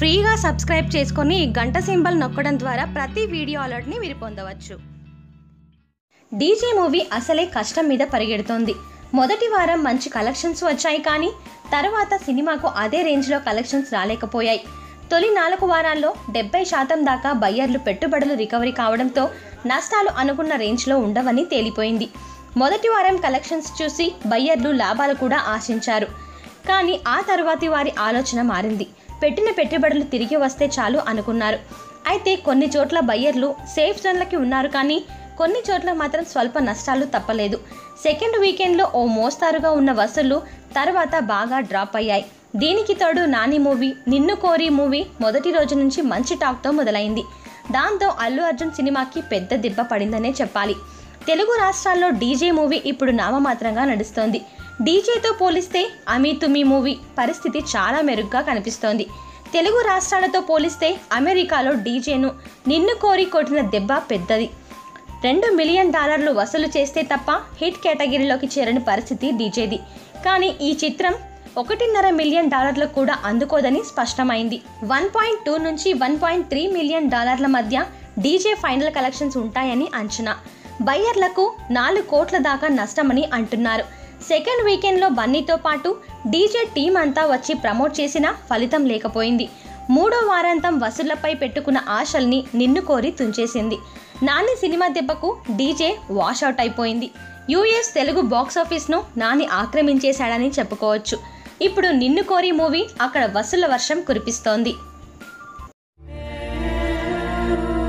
ఫ్రీగా సబ్స్క్రైబ్ చేసుకొని గంట సింబల్ నొక్కడం ద్వారా ప్రతి వీడియో అలర్ట్ని మీరు పొందవచ్చు. డీజే మూవీ అసలే కష్టం మీద పరిగెడుతోంది. మొదటి వారం మంచి కలెక్షన్స్ వచ్చాయి కానీ తర్వాత సినిమాకు అదే రేంజ్లో కలెక్షన్స్ రాలేకపోయాయి. తొలి నాలుగు వారాల్లో డెబ్బై శాతం దాకా బయ్యర్లు పెట్టుబడులు రికవరీ కావడంతో నష్టాలు అనుకున్న రేంజ్లో ఉండవని తేలిపోయింది. మొదటి వారం కలెక్షన్స్ చూసి బయ్యర్లు లాభాలు కూడా ఆశించారు. కానీ ఆ తర్వాతి వారి ఆలోచన మారింది. పెట్టిన పెట్టుబడులు తిరిగి వస్తే చాలు అనుకున్నారు. అయితే కొన్ని చోట్ల బయ్యర్లు సేఫ్ జోన్లకి ఉన్నారు కానీ కొన్ని చోట్ల మాత్రం స్వల్ప నష్టాలు తప్పలేదు. సెకండ్ వీకెండ్లో ఓ మోస్తారుగా ఉన్న వసూళ్ళు తర్వాత బాగా డ్రాప్ అయ్యాయి. దీనికి తోడు నాని మూవీ నిన్ను కోరి మూవీ మొదటి రోజు నుంచి మంచి టాక్తో మొదలైంది. దాంతో అల్లు అర్జున్ సినిమాకి పెద్ద దెబ్బ పడిందనే చెప్పాలి. తెలుగు రాష్ట్రాల్లో డీజే మూవీ ఇప్పుడు నామమాత్రంగా నడుస్తోంది. డీజేతో పోలిస్తే అమీ తుమి మూవీ పరిస్థితి చాలా మెరుగ్గా కనిపిస్తోంది. తెలుగు రాష్ట్రాలతో పోలిస్తే అమెరికాలో డీజేను నిన్ను కోరి కొట్టిన దెబ్బ పెద్దది. రెండు మిలియన్ డాలర్లు వసూలు చేస్తే తప్ప హిట్ కేటగిరీలోకి చేరని పరిస్థితి డీజేది. కానీ ఈ చిత్రం ఒకటిన్నర మిలియన్ డాలర్లకు కూడా అందుకోదని స్పష్టమైంది. వన్ పాయింట్ టూ నుంచి వన్ పాయింట్ త్రీ మిలియన్ డాలర్ల మధ్య డీజే ఫైనల్ కలెక్షన్స్ ఉంటాయని అంచనా. బయ్యర్లకు నాలుగు కోట్ల దాకా నష్టమని అంటున్నారు. సెకండ్ వీకెండ్లో బన్నీతో పాటు డీజే టీం అంతా వచ్చి ప్రమోట్ చేసినా ఫలితం లేకపోయింది. మూడో వారాంతం వసూళ్ళపై పెట్టుకున్న ఆశల్ని నిన్ను కోరి తుంచేసింది. నాని సినిమా దెబ్బకు డీజే వాషౌట్ అయిపోయింది. యూఎస్ తెలుగు బాక్సాఫీస్ను నాని ఆక్రమించేశాడని చెప్పుకోవచ్చు. ఇప్పుడు నిన్ను కోరి మూవీ అక్కడ వసూళ్ళ వర్షం కురిపిస్తోంది.